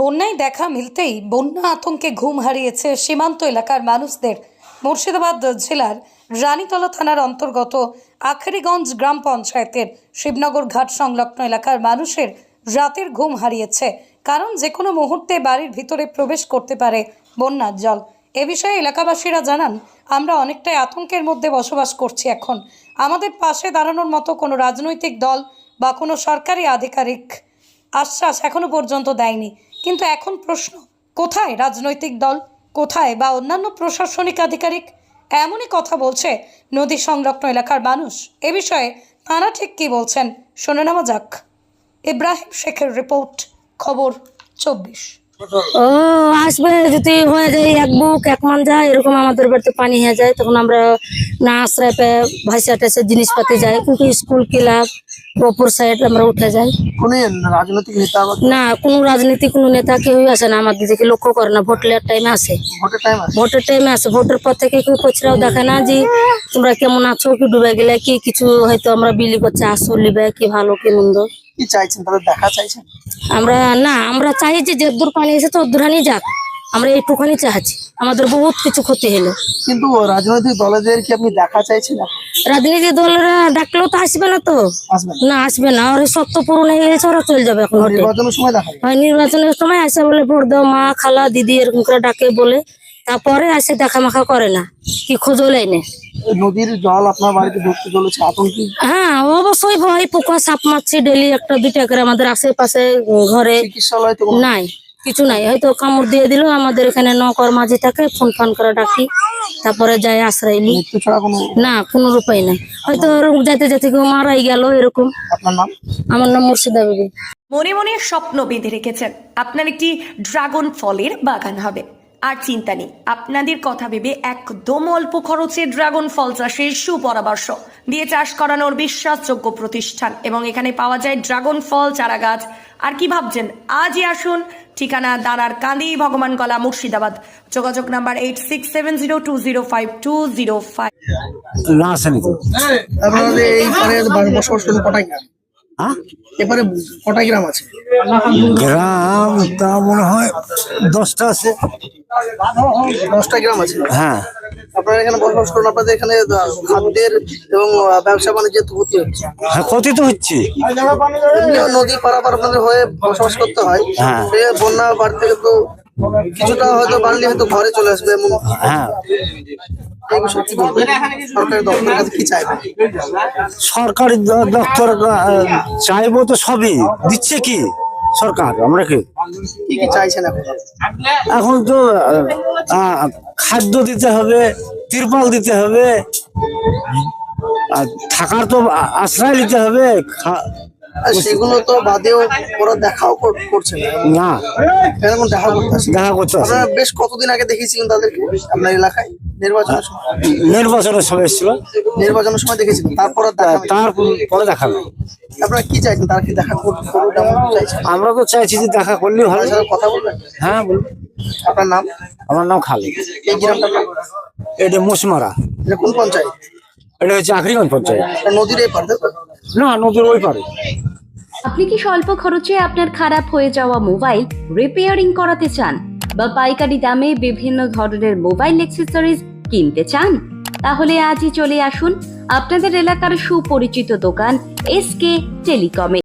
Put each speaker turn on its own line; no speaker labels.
বন্যায় দেখা মিলতেই বন্যা আতঙ্কে ঘুম হারিয়েছে সীমান্ত এলাকার মানুষদের। মুর্শিদাবাদ জেলার রানীতলা থানার অন্তর্গত আখেরিগঞ্জ গ্রাম পঞ্চায়েতের শিবনগর ঘাট সংলগ্ন এলাকার মানুষের রাতের ঘুম হারিয়েছে। কারণ যে কোনো মুহূর্তে বাড়ির ভিতরে প্রবেশ করতে পারে বন্যার জল। এ বিষয়ে এলাকাবাসীরা জানান, আমরা অনেকটাই আতঙ্কের মধ্যে বসবাস করছি এখন। আমাদের পাশে দাঁড়ানোর মতো কোনো রাজনৈতিক দল বা কোনো সরকারি আধিকারিক আশ্বাস এখনও পর্যন্ত দেয়নি। কিন্তু এখন প্রশ্ন, কোথায় রাজনৈতিক দল, কোথায় বা অন্যান্য প্রশাসনিক আধিকারিক? এমনই কথা বলছে নদী সংলগ্ন এলাকার মানুষ। এ বিষয়ে তারা ঠিক কী বলছেন শুনে নেওয়া যাক। ইব্রাহিম শেখের রিপোর্ট, খবর চব্বিশ।
ও, আসবে যদি হয়ে যায় এক বুক, এক মান যায়, এরকম আমাদের বাড়িতে পানি হয়ে যায়, তখন আমরা না আশ্রয় পেয়ে ভাইসা টাইসা জিনিসপাতি যাই। কিন্তু স্কুল, ক্লাব অপর সাইড আমরা উঠে যাই
কোন রাজনৈতিক নেতা বা
না কোনো রাজনীতি কোনো নেতা কেউই আসে না আমাদের দিকে লক্ষ্য করে না ভোট লেয়ার টাইমে আসে
ভোটের টাইম আছে
ভোটের টাইমে আসে ভোটের পর থেকে কেউ কচরাও দেখে না যে তোমরা কেমন আছো কি ডুবে গেলে কি কিছু হয়তো আমরা বিলি করছে আসো লিবে কি ভালো কি মন্দ
কি চাইছেন তাদের দেখা চাইছেন
আমরা না আমরা চাই যে যে দূর পানি এসে তো দূরানি যাক আমরা এইটুখানি চাচ্ছি। আমাদের বহুত কিছু ক্ষতি হলো।
কিন্তু রাজনৈতিক দলেদের কি আপনি দেখা চাইছেন না?
রাজনীতি দলেরা ডাকলেও তো আসবে না তো। না। আসবে না। ওর সত্য পূরণ হয়ে গেছে ওরা চলে যাবে এখন
নির্বাচনের সময় দেখা
হয় নির্বাচনের সময় আসে বলে ভোট দাও মা খালা দিদি এরকম করে ডাকে বলে। তারপরে আসে দেখা মাখা করে না। কি খোঁজও
এই নদীর জল আপনার বাড়িতে ঢুকতে চলেছে আতঙ্কি
হ্যাঁ অবশ্যই ভয় পোকা সাপ মারছে ডেলি একটা দুইটা করে আমাদের আশেপাশে ঘরে।
চিকিৎসালয় তো
নাই। কিছু নাই। হয়তো কামড় দিয়ে দিল আমাদের এখানে নকর মাঝি থাকে ফোন ফোন করে ডাকি। তারপরে যাই আশ্রয় নি না কোনো উপায় নাই। হয়তো ওরকম যাইতে যাইতে কেউ মারাই গেল এরকম। আমার নাম মুর্শিদা বিবি।
মনে মনে স্বপ্ন বেঁধে রেখেছেন আপনার একটি ড্রাগন ফলের বাগান হবে। আর চিন্তা নেই আপনাদের কথা ভেবে একদম অল্প খরচে ড্রাগন ফল চাষের সুপরামর্শ। দিয়ে চাষ করানোর বিশ্বাসযোগ্য প্রতিষ্ঠান। এবং এখানে পাওয়া যায় ড্রাগন ফল চারা গাছ আর কি ভাবছেন? আজই আসুন। ঠিকানা দাঁড়ার কান্দি ভগবান কলা মুর্শিদাবাদ। যোগাযোগ number eight six seven zero two zero five two zero five.
না আসেনি তো
আপনাদের এই বসবাস করেন কটা গ্রাম?
হ্যাঁ
কটা গ্রাম আছে?
গ্রাম তা মনে হয় দশটা আছে।
দশটা গ্রাম আছে?
হ্যাঁ।
আপনারা এখানে বসবাস করেন আপনাদের এখানে খাদ্যের এবং ব্যবসা বাণিজ্যের তো ক্ষতি হচ্ছে।
হ্যাঁ ক্ষতি তো হচ্ছে।
এমনিও নদী পারাপার আপনাদের হয়ে বসবাস করতে হয়।
হ্যাঁ।
সে বন্যা বাড়ি থেকে তো কিছুটা হয়তো বাড়লে হয়তো ঘরে চলে আসবে এমন।
হ্যাঁ।
সরকারি দপ্তরের কি চাইবেন?
সরকারি দ- দপ্তর চাইব তো সবই। দিচ্ছে কি? সরকার আমরা কি?
কি চাইছেন এখন?
তো খাদ্য দিতে হবে তিরপাল দিতে হবে আর থাকার তো আশ্রয় নিতে হবে
সেগুলো তো বাদেও ওরা দেখাও করছে না। এরকম দেখা আসে
দেখা করতে
আপনারা বেশ কতদিন আগে দেখিয়েছিলেন তাদেরকে আপনার এলাকায়? নির্বাচনের সময়।
নির্বাচনের সময় এসেছিল।
নির্বাচনের সময় দেখেছিলেন তারপর
তারপরে দেখা
আপনারা কি চাইছেন? তারা কি দেখা
আমরা তো চাইছি যে দেখা করলেই ভালো।
কথা বলবেন?
হ্যাঁ বলুন।
আপনার নাম?
আমার নাম খালিদ।
এই গ্রামটা?
এটা মুসমারা।
এটা কোন পঞ্চায়েত?
এটা হচ্ছে আখরিগঞ্জ পঞ্চায়েত।
নদীর এই পার?
না নদীর ওই পারে
আপনি কি স্বল্প খরচে আপনার খারাপ হয়ে যাওয়া মোবাইল রিপেয়ারিং করাতে চান? বা পাইকারি দামে বিভিন্ন ধরনের মোবাইল অ্যাক্সেসরিজ কিনতে চান? তাহলে আজই চলে আসুন আপনাদের এলাকার সুপরিচিত দোকান এস কে টেলিকমে।